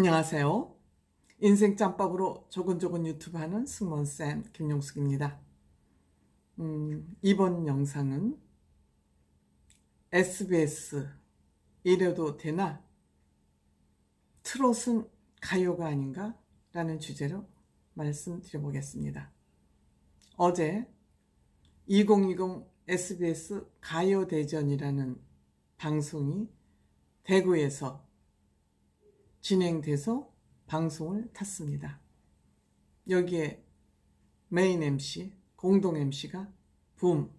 안녕하세요. 인생 짬밥으로 조근조근 유튜브 하는 승무원쌤 김용숙입니다. 음, 이번 영상은 SBS 이래도 되나? 트롯은 가요가 아닌가? 라는 주제로 말씀드려보겠습니다. 어제 2020 SBS 가요대전이라는 방송이 대구에서 진행돼서 방송을 탔습니다. 여기에 메인 MC, 공동 MC가 붐,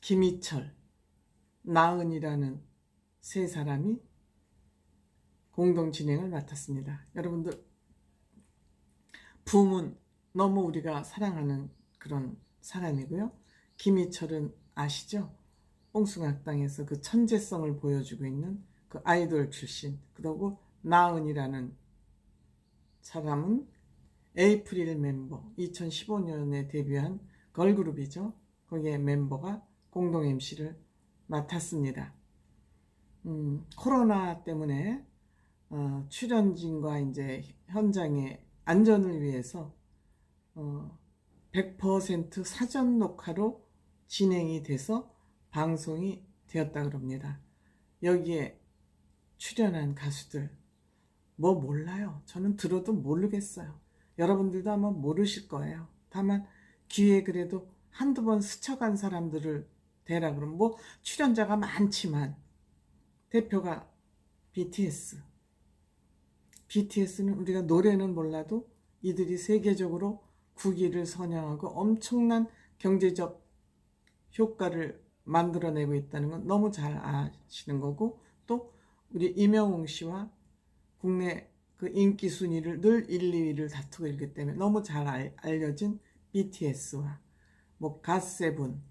김희철, 나은이라는 세 사람이 공동 진행을 맡았습니다. 여러분들, 붐은 너무 우리가 사랑하는 그런 사람이고요. 김희철은 아시죠? 뽕숭악당에서 그 천재성을 보여주고 있는 그 아이돌 출신. 그리고 나은이라는 사람은 에이프릴 멤버 2015년에 데뷔한 걸그룹이죠. 거기에 멤버가 공동 MC를 맡았습니다. 음, 코로나 때문에 어, 출연진과 이제 현장의 안전을 위해서 어, 100% 사전 녹화로 진행이 돼서 방송이 되었다 그럽니다. 여기에 출연한 가수들 뭐 몰라요. 저는 들어도 모르겠어요. 여러분들도 아마 모르실 거예요. 다만 귀에 그래도 한두 번 스쳐간 사람들을 대라 그러면 뭐 출연자가 많지만 대표가 BTS. BTS는 우리가 노래는 몰라도 이들이 세계적으로 국위를 선양하고 엄청난 경제적 효과를 만들어내고 있다는 건 너무 잘 아시는 거고 또 우리 임영웅 씨와 국내 그 인기 순위를 늘 1, 2위를 다투고 있기 때문에 너무 잘 알, 알려진 BTS와 뭐 갓세븐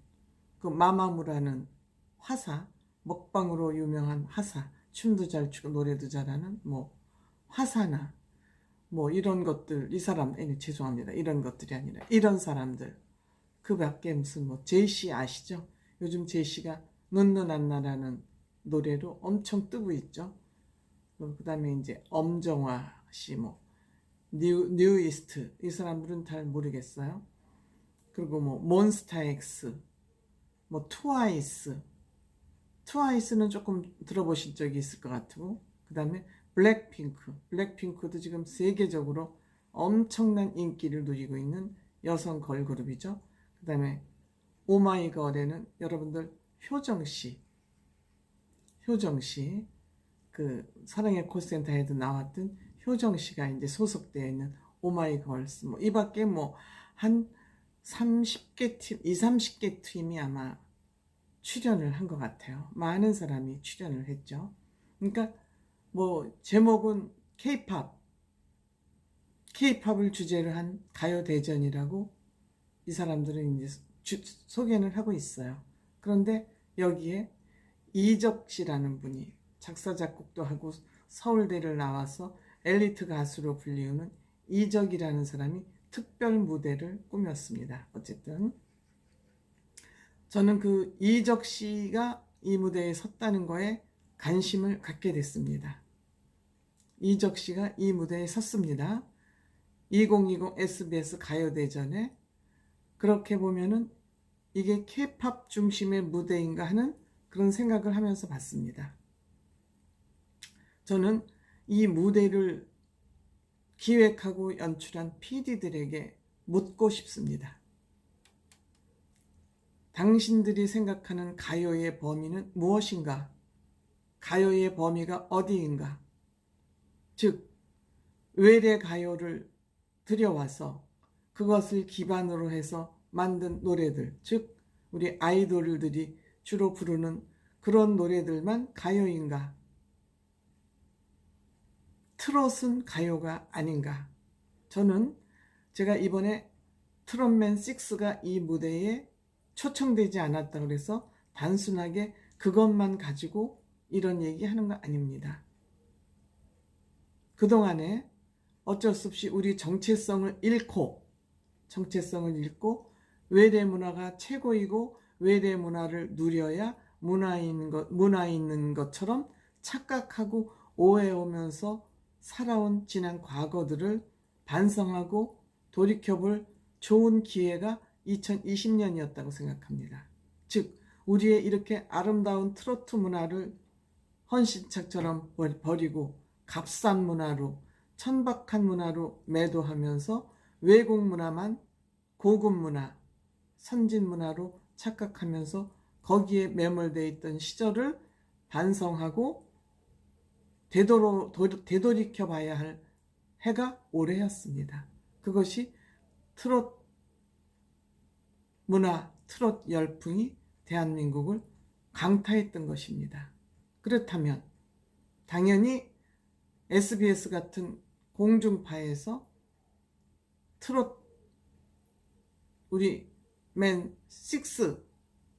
그 마마무라는 화사 먹방으로 유명한 화사 춤도 잘 추고 노래도 잘하는 뭐 화사나 뭐 이런 것들 이 사람 아니 죄송합니다. 이런 것들이 아니라 이런 사람들. 그 밖에 무슨 뭐 제이씨 아시죠? 요즘 제이씨가 눈눈안나라는 노래로 엄청 뜨고 있죠. 그 다음에 이제 엄정화 씨 뭐 뉴, 뉴이스트 이 사람들은 잘 모르겠어요. 그리고 뭐 몬스타엑스 뭐 트와이스 트와이스는 조금 들어보신 적이 있을 것 같고 그 다음에 블랙핑크 블랙핑크도 지금 세계적으로 엄청난 인기를 누리고 있는 여성 걸그룹이죠. 그 다음에 오마이걸에는 여러분들 효정씨 효정 씨 그 사랑의 콜센터에도 나왔던 효정 씨가 이제 소속되어 있는 오마이걸스 뭐 이 밖에 뭐 한 30개 팀, 2, 30개 팀이 아마 출연을 한 것 같아요. 많은 사람이 출연을 했죠. 그러니까 뭐 제목은 K-팝, K-팝을 주제로 한 가요 대전이라고 이 사람들은 이제 주, 소개를 하고 있어요. 그런데 여기에 이적 씨라는 분이 작사 작곡도 하고 서울대를 나와서 엘리트 가수로 불리우는 이적이라는 사람이 특별 무대를 꾸몄습니다. 어쨌든 저는 그 이적 씨가 이 무대에 섰다는 거에 관심을 갖게 됐습니다. 이적 씨가 이 무대에 섰습니다. 2020 SBS 가요대전에 그렇게 보면은 이게 케이팝 중심의 무대인가 하는 그런 생각을 하면서 봤습니다. 저는 이 무대를 기획하고 연출한 PD들에게 묻고 싶습니다. 당신들이 생각하는 가요의 범위는 무엇인가? 가요의 범위가 어디인가? 즉, 외래 가요를 들여와서 그것을 기반으로 해서 만든 노래들, 즉, 우리 아이돌들이 주로 부르는 그런 노래들만 가요인가? 트롯은 가요가 아닌가? 저는 제가 이번에 트롯맨 6가 이 무대에 초청되지 않았다 그래서 단순하게 그것만 가지고 이런 얘기 하는 거 아닙니다. 그동안에 어쩔 수 없이 우리 정체성을 잃고, 정체성을 잃고, 외대 문화가 최고이고, 외대 문화를 누려야 문화 있는 것, 문화 있는 것처럼 착각하고 오해오면서 살아온 지난 과거들을 반성하고 돌이켜볼 좋은 기회가 2020년이었다고 생각합니다. 즉, 우리의 이렇게 아름다운 트로트 문화를 헌신책처럼 버- 버리고 값싼 문화로 천박한 문화로 매도하면서 외국 문화만 고급 문화, 선진 문화로 착각하면서 거기에 매몰되어 있던 시절을 반성하고 도- 되돌이켜 봐야 할 해가 올해였습니다. 그것이 트롯 문화, 트롯 열풍이 대한민국을 강타했던 것입니다. 그렇다면 당연히 SBS 같은 공중파에서 트롯 우리 맨 6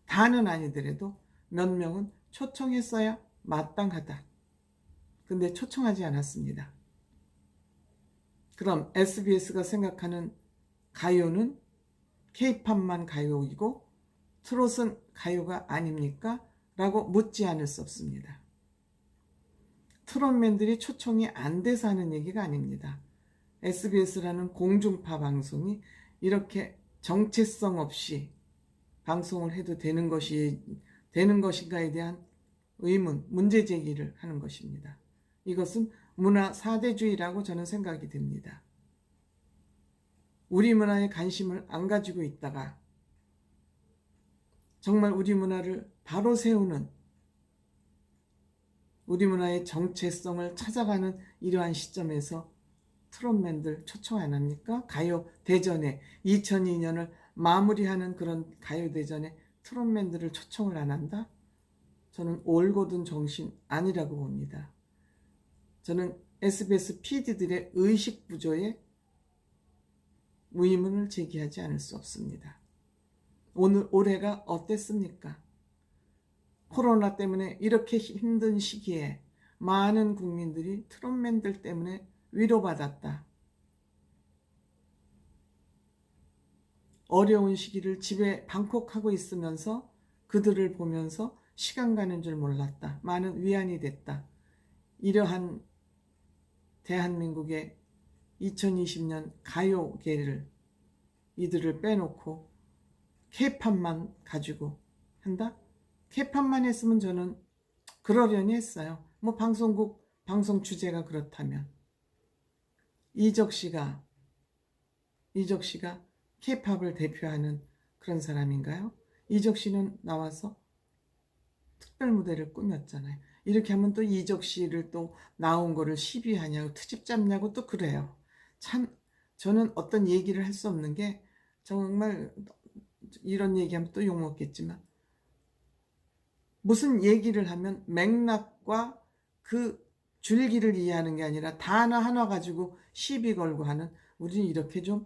다는 아니더라도 몇 명은 초청했어야 마땅하다. 근데 초청하지 않았습니다. 그럼 SBS가 생각하는 가요는 케이팝만 가요이고 트롯은 가요가 아닙니까? 라고 묻지 않을 수 없습니다. 트롯맨들이 초청이 안 돼서 하는 얘기가 아닙니다. SBS라는 공중파 방송이 이렇게 정체성 없이 방송을 해도 되는 것이 되는 것인가에 대한 의문, 문제 제기를 하는 것입니다. 이것은 문화 사대주의라고 저는 생각이 됩니다. 우리 문화에 관심을 안 가지고 있다가 정말 우리 문화를 바로 세우는 우리 문화의 정체성을 찾아가는 이러한 시점에서 트롯맨들 초청 안 합니까? 가요 대전에 2002년을 마무리하는 그런 가요 대전에 트롯맨들을 초청을 안 한다? 저는 올곧은 정신 아니라고 봅니다. 저는 SBS PD들의 의식 부조에 의문을 제기하지 않을 수 없습니다. 오늘 올해가 어땠습니까? 코로나 때문에 이렇게 힘든 시기에 많은 국민들이 트롯맨들 때문에 위로받았다. 어려운 시기를 집에 방콕하고 있으면서 그들을 보면서 시간 가는 줄 몰랐다. 많은 위안이 됐다. 이러한 대한민국의 2020년 가요계를 이들을 빼놓고 케이팝만 가지고 한다? 케이팝만 했으면 저는 그러려니 했어요. 뭐 방송국 방송 주제가 그렇다면 이적 씨가 이적 씨가 케이팝을 대표하는 그런 사람인가요? 이적 씨는 나와서 특별 무대를 꾸몄잖아요. 이렇게 하면 또 이적 씨를 또 나온 거를 시비하냐고 트집 잡냐고 또 그래요. 참 저는 어떤 얘기를 할 수 없는 게 정말 이런 얘기하면 또 욕먹겠지만 무슨 얘기를 하면 맥락과 그 줄기를 이해하는 게 아니라 단어 하나 가지고 시비 걸고 하는 우리는 이렇게 좀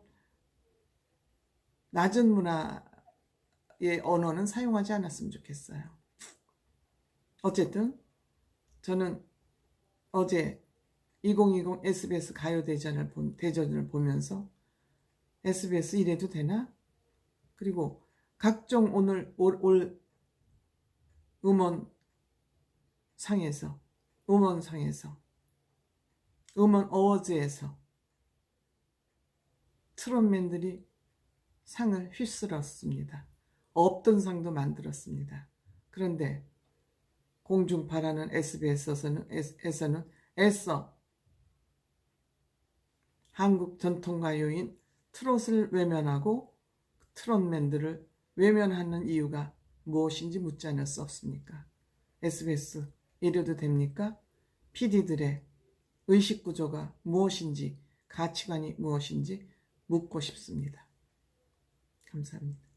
낮은 문화의 언어는 사용하지 않았으면 좋겠어요. 어쨌든 저는 어제 2020 SBS 가요대전을 본, 대전을 보면서 SBS 이래도 되나? 그리고 각종 오늘 올, 올 음원 상에서 음원 상에서 음원 어워즈에서 트롯맨들이 상을 휩쓸었습니다. 없던 상도 만들었습니다. 그런데 공중파라는 SBS에서는 에서는 애써 한국 전통가요인 트롯을 외면하고 트롯맨들을 외면하는 이유가 무엇인지 묻지 않을 수 없습니까? SBS 이래도 됩니까? PD들의 의식 구조가 무엇인지 가치관이 무엇인지 묻고 싶습니다. 감사합니다.